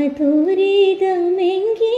മാധുരിതമെങ്കിൽ